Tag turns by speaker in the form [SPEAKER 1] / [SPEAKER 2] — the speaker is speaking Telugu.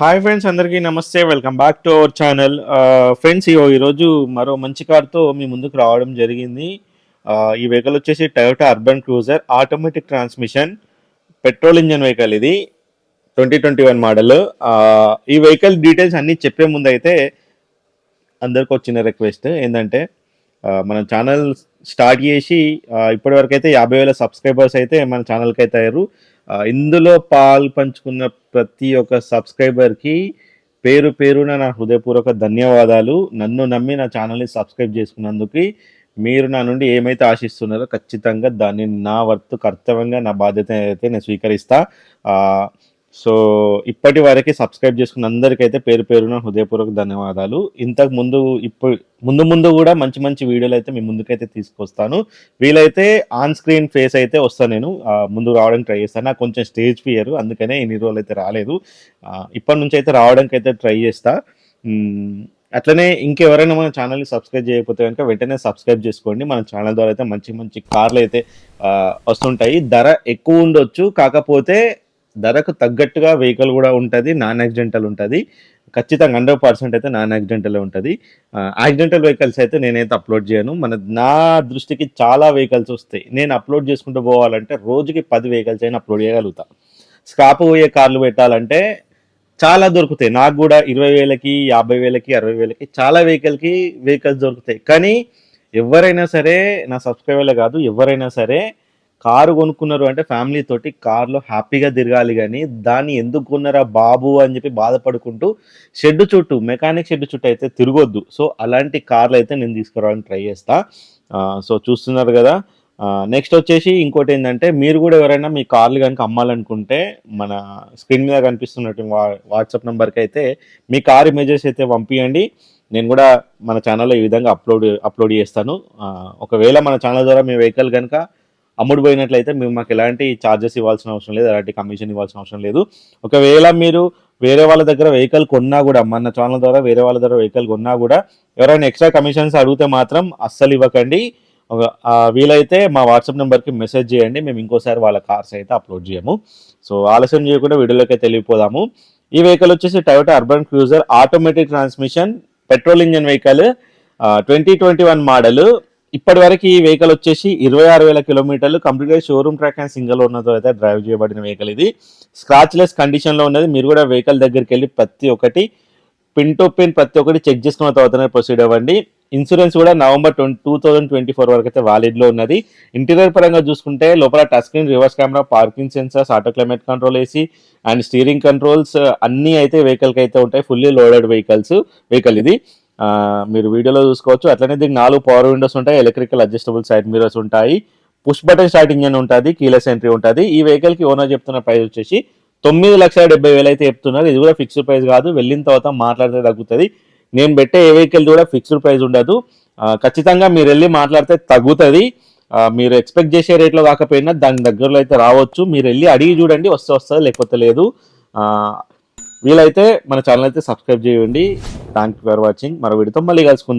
[SPEAKER 1] హాయ్ ఫ్రెండ్స్ అందరికీ నమస్తే. Welcome back to our channel friends ఈ ఈరోజు మరో మంచి కార్తో మీ ముందుకు రావడం జరిగింది. Uh, ఈ వెహికల్ వచ్చేసి Toyota Urban Cruiser automatic transmission petrol engine vehicle ఇది. ట్వంటీ ట్వంటీ వన్ మోడల్ ఈ వెహికల్ డీటెయిల్స్ అన్నీ చెప్పే ముందు అయితే అందరికి వచ్చిన రిక్వెస్ట్ ఏంటంటే uh, మన ఛానల్ స్టార్ట్ చేసి uh, ఇప్పటివరకు ఇప్పటి వరకు అయితే యాభై వేల సబ్స్క్రైబర్స్ అయితే మన ఛానల్కి అయితే అయ్యారు. ఇందులో పాలు పంచుకున్న ప్రతి ఒక్క సబ్స్క్రైబర్కి పేరు పేరున నా హృదయపూర్వక ధన్యవాదాలు. నన్ను నమ్మి నా ఛానల్ని సబ్స్క్రైబ్ చేసుకున్నందుకు మీరు నా నుండి ఏమైతే ఆశిస్తున్నారో ఖచ్చితంగా దాన్ని నా వర్త్ కర్తవ్యంగా నా బాధ్యత అయితే నేను స్వీకరిస్తా సో ఇప్పటి వరకు సబ్స్క్రైబ్ చేసుకున్న అందరికైతే పేరు పేరున హృదయపూర్వక ధన్యవాదాలు. ఇంతకు ముందు ఇప్పుడు ముందు ముందు కూడా మంచి మంచి వీడియోలు అయితే మీ ముందుకైతే తీసుకొస్తాను. వీలైతే ఆన్ స్క్రీన్ ఫేస్ అయితే వస్తాను నేను. ముందు రావడానికి ట్రై చేస్తాను. నాకు కొంచెం స్టేజ్ ఫియర్ అందుకనే ఇన్ని రోజులు అయితే రాలేదు. ఇప్పటి నుంచి అయితే రావడానికి అయితే ట్రై చేస్తా. అట్లనే ఇంకెవరైనా మన ఛానల్ని సబ్స్క్రైబ్ చేయకపోతే కనుక వెంటనే సబ్స్క్రైబ్ చేసుకోండి. మన ఛానల్ ద్వారా అయితే మంచి మంచి కార్లు అయితే వస్తుంటాయి. ధర ఎక్కువ ఉండొచ్చు. కాకపోతే ధరకు తగ్గట్టుగా వెహికల్ కూడా ఉంటుంది నాన్ యాక్సిడెంటల్ ఉంటుంది. ఖచ్చితంగా హండ్రెడ్ పర్సెంట్ అయితే నాన్ యాక్సిడెంటల్ ఉంటుంది. యాక్సిడెంటల్ వెహికల్స్ అయితే నేనైతే అప్లోడ్ చేయను. మన నా దృష్టికి చాలా వెహికల్స్ వస్తాయి. నేను అప్లోడ్ చేసుకుంటూ పోవాలంటే రోజుకి పది వెహికల్స్ అయినా అప్లోడ్ చేయగలుగుతా. స్క్రాప్ పోయే కార్లు పెట్టాలంటే చాలా దొరుకుతాయి. నాకు కూడా ఇరవై వేలకి యాభై వేలకి అరవై వేలకి చాలా వెహికల్కి వెహికల్స్ దొరుకుతాయి. కానీ ఎవరైనా సరే నా సబ్స్క్రైబర్లే కాదు ఎవరైనా సరే కారు కొనుక్కున్నారు అంటే ఫ్యామిలీ తోటి కార్లో హ్యాపీగా తిరగాలి కానీ దాన్ని ఎందుకు కొన్నారా బాబు అని చెప్పి బాధపడుకుంటూ షెడ్ చుట్టూ మెకానిక్ షెడ్ చుట్టూ అయితే తిరగొద్దు. సో అలాంటి కార్లు అయితే నేను తీసుకురావడానికి ట్రై చేస్తా. సో చూస్తున్నారు కదా. నెక్స్ట్ వచ్చేసి ఇంకోటి ఏంటంటే మీరు కూడా ఎవరైనా మీ కార్లు కనుక అమ్మాలనుకుంటే మన స్క్రీన్ మీద కనిపిస్తున్నట్టు వా వాట్సాప్ నెంబర్కి అయితే మీ కార్ ఇమేజెస్ అయితే పంపించండి నేను కూడా మన ఛానల్లో ఈ విధంగా అప్లోడ్ అప్లోడ్ చేస్తాను. ఒకవేళ మన ఛానల్ ద్వారా మీ వెహికల్ కనుక అమ్ముడు పోయినట్లయితే మేము మాకు ఎలాంటి ఛార్జెస్ ఇవ్వాల్సిన అవసరం లేదు ఎలాంటి కమిషన్ ఇవ్వాల్సిన అవసరం లేదు. ఒకవేళ మీరు వేరే వాళ్ళ దగ్గర వెహికల్ కొన్నా కూడా మన ఛానల్ ద్వారా వేరే వాళ్ళ దగ్గర వెహికల్ కొన్నా కూడా ఎవరైనా ఎక్స్ట్రా కమిషన్స్ అడిగితే మాత్రం అస్సలు ఇవ్వకండి. ఒక వీలైతే మా వాట్సాప్ నెంబర్కి మెసేజ్ చేయండి మేము ఇంకోసారి వాళ్ళ కార్స్ అయితే అప్లోడ్ చేయము. సో ఆలస్యం చేయకుండా వీడియోలోకి అయితే ఈ వెహికల్ వచ్చేసి Toyota Urban Cruiser automatic transmission petrol engine vehicle twenty twenty one model ఇప్పటి వరకు ఈ వెహికల్ వచ్చేసి ఇరవై ఆరు వేల కిలోమీటర్లు కంప్లీట్గా షోరూమ్ ట్రాక్ అండ్ సింగిల్ ఓనర్తో అయితే డ్రైవ్ చేయబడిన వెహికల్ ఇది. స్క్రాచ్లెస్ కండిషన్లో ఉన్నది. మీరు కూడా వెహికల్ దగ్గరికి వెళ్ళి ప్రతి ఒక్కటి పిన్ టు పిన్ ప్రతి ఒక్కటి చెక్ చేసుకున్న తర్వాతనే ప్రొసీడ్ అవ్వండి. ఇన్సూరెన్స్ కూడా November twenty two thousand twenty four వరకు అయితే వ్యాలిడ్లో ఉన్నది. ఇంటీరియర్ పరంగా చూసుకుంటే లోపల touch screen reverse camera parking sensors auto climate control AC and steering controls అన్నీ అయితే వెహికల్కి అయితే ఉంటాయి. ఫుల్లీ లోడెడ్ వెహికల్స్ వెహికల్ ఇది. మీరు వీడియోలో చూసుకోవచ్చు. అట్లనే దీనికి నాలుగు పవర్ విండోస్ ఉంటాయి. ఎలక్ట్రికల్ అడ్జస్టబుల్ సైడ్ మిరర్స్ ఉంటాయి. పుష్ బటన్ స్టార్ట్ ఇంజన్ ఉంటుంది. కీలెస్ ఎంట్రీ ఉంటుంది. ఈ వెహికల్కి ఓనర్ చెప్తున్న ప్రైస్ వచ్చేసి తొమ్మిది లక్షల డెబ్బై వేలు అయితే చెప్తున్నారు. ఇది కూడా ఫిక్స్డ్ ప్రైస్ కాదు. వెళ్ళిన తర్వాత మాట్లాడితే తగ్గుతుంది. నేను పెట్టే ఏ వెహికల్ కూడా ఫిక్స్డ్ ప్రైస్ ఉండదు. ఖచ్చితంగా మీరు వెళ్ళి మాట్లాడితే తగ్గుతుంది. మీరు ఎక్స్పెక్ట్ చేసే రేట్లో కాకపోయినా దాని దగ్గరలో అయితే రావచ్చు. మీరు వెళ్ళి అడిగి చూడండి. వస్తే వస్తుంది లేకపోతే లేదు. వీలైతే మన ఛానల్ అయితే సబ్స్క్రైబ్ చేయండి. థ్యాంక్ యూ ఫర్ వాచింగ్ మరో వీడితో మళ్ళీ కలుసుకుందాం.